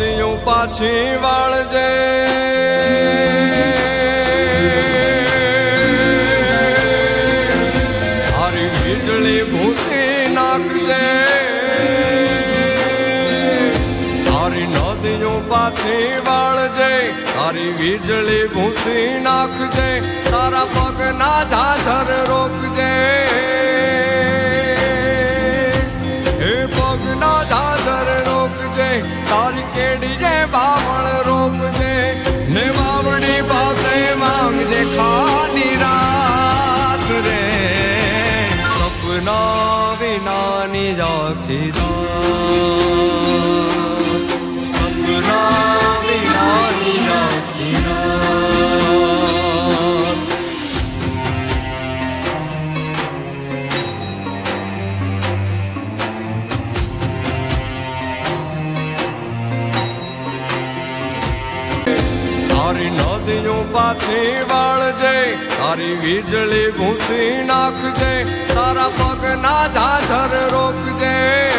નદીઓ પાછી વાળજે. હારી વીજળી ભૂસી નાખજે. તારી નદીઓ પાછી વાળજે. તારી વીજળી ભૂસી નાખજે. તારા પગના ઝાઝર રોકજે. હે પગના ઝાઝર રોકજે તારી કેડીએ બાવળ રોપજે ને બાવણી પાસે માંગજે ખાલી રાત રે. સપના વિનાની રાખી રાત. તારી નદીઓ પાછી વાળજે તારી વીજળી ભૂસી નાખજે તારા પગના ઝાઝર રોકજે.